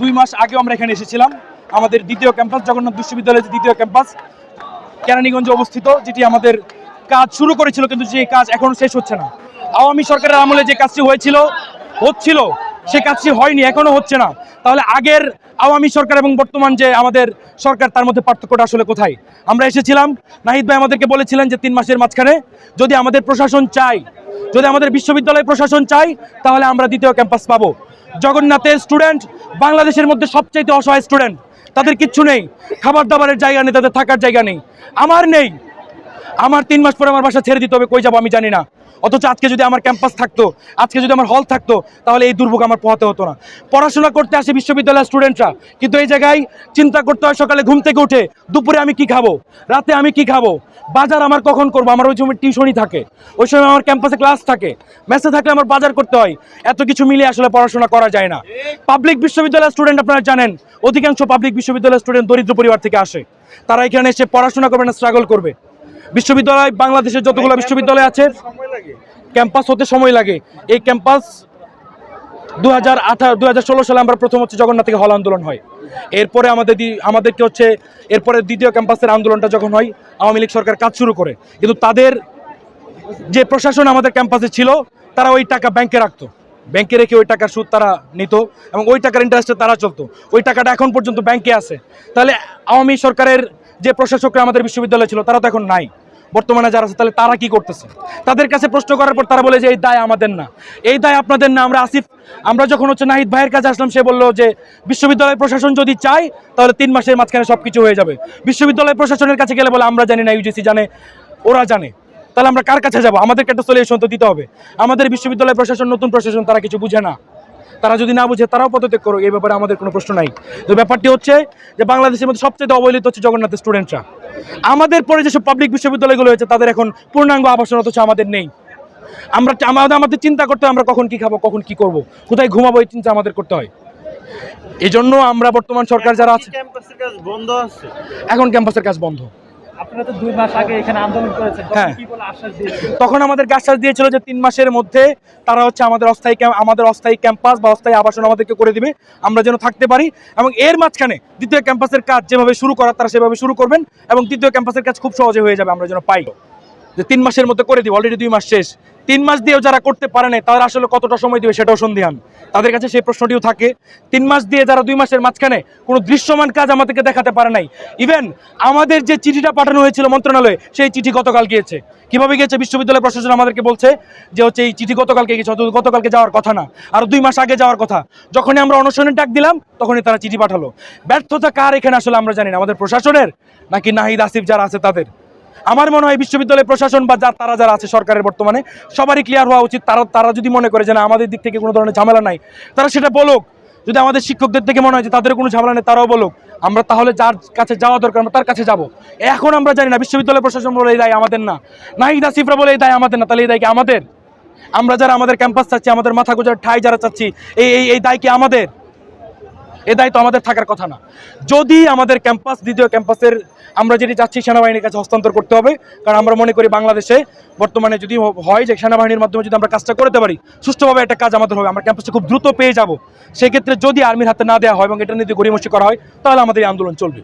দুই মাস আগেও আমরা এখানে এসেছিলাম। আমাদের দ্বিতীয় ক্যাম্পাস, জগন্নাথ বিশ্ববিদ্যালয়ের দ্বিতীয় ক্যাম্পাস, কেরানীগঞ্জে অবস্থিত, যেটি আমাদের কাজ শুরু করেছিল, কিন্তু যে কাজ এখনও শেষ হচ্ছে না। আওয়ামী সরকারের আমলে যে কাজটি হয়েছিল, হচ্ছিল, সে কাজটি হয়নি, এখনও হচ্ছে না। তাহলে আগের আওয়ামী সরকার এবং বর্তমান যে আমাদের সরকার, তার মধ্যে পার্থক্যটা আসলে কোথায়? আমরা এসেছিলাম, নাহিদ ভাই আমাদেরকে বলেছিলেন যে তিন মাসের মাঝখানে, যদি আমাদের প্রশাসন চাই যদি আমাদের বিশ্ববিদ্যালয় প্রশাসন চাই তাহলে আমরা দ্বিতীয় ক্যাম্পাস পাবো। জগন্নাথের স্টুডেন্ট বাংলাদেশের মধ্যে সবচাইতে অসহায় স্টুডেন্ট। তাদের কিচ্ছু নেই। খাবার দাবারের জায়গা নেই, তাদের থাকার জায়গা নেই। আমার নেই। আমার তিন মাস পরে আমার বাসা ছেড়ে দিতে হবে, কই যাব আমি জানি না। অথচ আজকে যদি আমার ক্যাম্পাস থাকতো, আজকে যদি আমার হল থাকতো, তাহলে এই দুর্ভোগ আমার পোহাতে হতো না। পড়াশোনা করতে আসে বিশ্ববিদ্যালয়ের স্টুডেন্টরা কিন্তু এই জায়গায় চিন্তা করতে হয় সকালে ঘুম থেকে উঠে, দুপুরে আমি কি খাব, রাতে আমি কি খাব, বাজার আমার কখন করব? আমার ওই সময় টিউশনই থাকে, ওই সময় আমার ক্যাম্পাসে ক্লাস থাকে, মেসে থাকলে আমার বাজার করতে হয়, এত কিছু মিলিয়ে আসলে পড়াশোনা করা যায় না। পাবলিক বিশ্ববিদ্যালয়ের স্টুডেন্ট আপনারা জানেন, অধিকাংশ পাবলিক বিশ্ববিদ্যালয়ের স্টুডেন্ট দরিদ্র পরিবার থেকে আসে। তারা এখানে এসে পড়াশোনা করবে না স্ট্রাগল করবে। বিশ্ববিদ্যালয় বাংলাদেশের যতগুলো বিশ্ববিদ্যালয় আছে ক্যাম্পাস হতে সময় লাগে। এই ক্যাম্পাস দু হাজার আঠারো দু হাজার ষোলো সালে আমরা প্রথম হচ্ছে জগন্নাথ থেকে হল আন্দোলন হয়। এরপরে আমাদের দি- আমাদেরকে হচ্ছে এরপরে দ্বিতীয় ক্যাম্পাসের আন্দোলনটা যখন হয় আওয়ামী লীগ সরকার কাজ শুরু করে। কিন্তু তাদের যে প্রশাসন আমাদের ক্যাম্পাসে ছিল তারা ওই টাকা ব্যাংকে রাখতো। ব্যাংকে রেখে ওই টাকার সুদ তারা নিত এবং ওই টাকার ইন্টারেস্টে তারা চলতো। ওই টাকাটা এখন পর্যন্ত ব্যাংকে আছে। তাহলে আওয়ামী সরকারের যে প্রশাসকরা আমাদের বিশ্ববিদ্যালয় ছিল, তারা তো এখন নাই। বর্তমানে যারা আছে, তাহলে তারা কি করতেছে? তাদের কাছে প্রশ্ন করার পর তারা বলে যে, এই দায় আমাদের না। এই দায় আপনাদের না। আমরা আসিফ, আমরা যখন হচ্ছে নাহিদ ভাইয়ের কাছে আসলাম, সে বলল যে, বিশ্ববিদ্যালয় প্রশাসন যদি চায়, তাহলে তিন মাসের মাঝখানে সব কিছু হয়ে যাবে। বিশ্ববিদ্যালয় প্রশাসনের কাছে গেলে বলে, আমরা জানি না ইউজিসি জানে, ওরা জানে। তাহলে আমরা কার কাছে যাব? আমাদেরকে একটা সলিউশন তো দিতে হবে। আমাদের বিশ্ববিদ্যালয় প্রশাসন, নতুন প্রশাসন, তারা কিছু বুঝে না। তারা যদি না বুঝে তারাও পদত্যাগ করুক। এই ব্যাপারে আমাদের কোনো প্রশ্ন নাই। তো ব্যাপারটি হচ্ছে যে বাংলাদেশের মধ্যে সবচেয়ে অবহেলিত হচ্ছে জগন্নাথের স্টুডেন্টরা আমাদের পরে যেসব পাবলিক বিশ্ববিদ্যালয়গুলো হয়েছে তাদের এখন পূর্ণাঙ্গ আবাসন অথচ আমাদের নেই। আমরা আমাদের আমাদের চিন্তা করতে হয় আমরা কখন কি খাব কখন কি করব কোথায় ঘুমাবো এই চিন্তা আমাদের করতে হয়। এই জন্য আমরা বর্তমান সরকার যারা আছে ক্যাম্পাসের কাজ বন্ধ আছে। এখন ক্যাম্পাসের কাজ বন্ধ। আপনারা তো দুই মাস আগে এখানে আন্দোলন করেছেন তখন হ্যাঁ। তখন আমাদের আশ্বাস দিয়েছিল যে তিন মাসের মধ্যে তারা হচ্ছে আমাদের অস্থায়ী আমাদের অস্থায়ী ক্যাম্পাস বা অস্থায়ী আবাসন আমাদেরকে করে দিবে। আমরা যেন থাকতে পারি এবং এর মাঝখানে দ্বিতীয় ক্যাম্পাসের কাজ যেভাবে শুরু করার তারা সেভাবে শুরু করবেন এবং তৃতীয় ক্যাম্পাসের কাজ খুব সহজে হয়ে যাবে আমরা যেন পাই। যে তিন মাসের মধ্যে করে দিব অলরেডি দুই মাস শেষ। তিন মাস দিয়েও যারা করতে পারে না তারা আসলে কতটা সময় দিবে সেটাও সন্ধিহান তাদের কাছে সেই প্রশ্নটিও থাকে। তিন মাস দিয়ে যারা দুই মাসের মাঝখানে কোনো দৃশ্যমান কাজ আমাদেরকে দেখাতে পারে নাই। ইভেন আমাদের যে চিঠিটা পাঠানো হয়েছিল মন্ত্রণালয়ে, সেই চিঠি গতকাল গিয়েছে। কীভাবে গিয়েছে? বিশ্ববিদ্যালয় প্রশাসন আমাদেরকে বলছে যে হচ্ছে, এই চিঠি গতকালকে গেছে অথচ গতকালকে যাওয়ার কথা না। আর দুই মাস আগে যাওয়ার কথা। যখনই আমরা অনশনের ডাক দিলাম, তখনই তারা চিঠি পাঠালো। ব্যর্থতা কার এখানে আসলে আমরা জানি না। আমাদের প্রশাসনের নাকি নাহিদ আসিফ যারা আছে তাদের। আমার মনে হয় বিশ্ববিদ্যালয় প্রশাসন বা যা তারা যারা আছে সরকারের বর্তমানে, সবারই ক্লিয়ার হওয়া উচিত। তারা তারা যদি মনে করে যে না, আমাদের দিক থেকে কোনো ধরনের ঝামেলা নাই, তারা সেটা বলুক। যদি আমাদের শিক্ষকদের থেকে মনে হয় যে তাদের কোনো ঝামেলা নেই, তারাও বলুক। আমরা তাহলে যার কাছে যাওয়া দরকার, আমরা তার কাছে যাব। এখন আমরা জানি না, বিশ্ববিদ্যালয় প্রশাসন বলে এই দায় আমাদের না। নাহিদ আসিফরা বলে এই দায় আমাদের না, তাহলে এই দায় কি আমাদের? আমরা যারা আমাদের ক্যাম্পাস চাচ্ছি, আমাদের মাথা গোজার ঠাই যারা চাচ্ছি, এই এই এই দায় কি আমাদের? এ দায়িত্ব আমাদের থাকার কথা না। যদি আমাদের ক্যাম্পাস, দ্বিতীয় ক্যাম্পাসের আমরা যেটি চাচ্ছি সেনাবাহিনীর কাছে হস্তান্তর করতে হবে, কারণ আমরা মনে করি বাংলাদেশে বর্তমানে যদি হয় যে সেনাবাহিনীর মাধ্যমে যদি আমরা কাজটা করতে পারি, সুষ্ঠুভাবে একটা কাজ আমাদের হবে। আমরা ক্যাম্পাসে খুব দ্রুত পেয়ে যাব। সেক্ষেত্রে যদি আর্মির হাতে না দেওয়া হয় এবং এটা নিয়ে যদি করা হয়, তাহলে আমাদের এই আন্দোলন চলবে।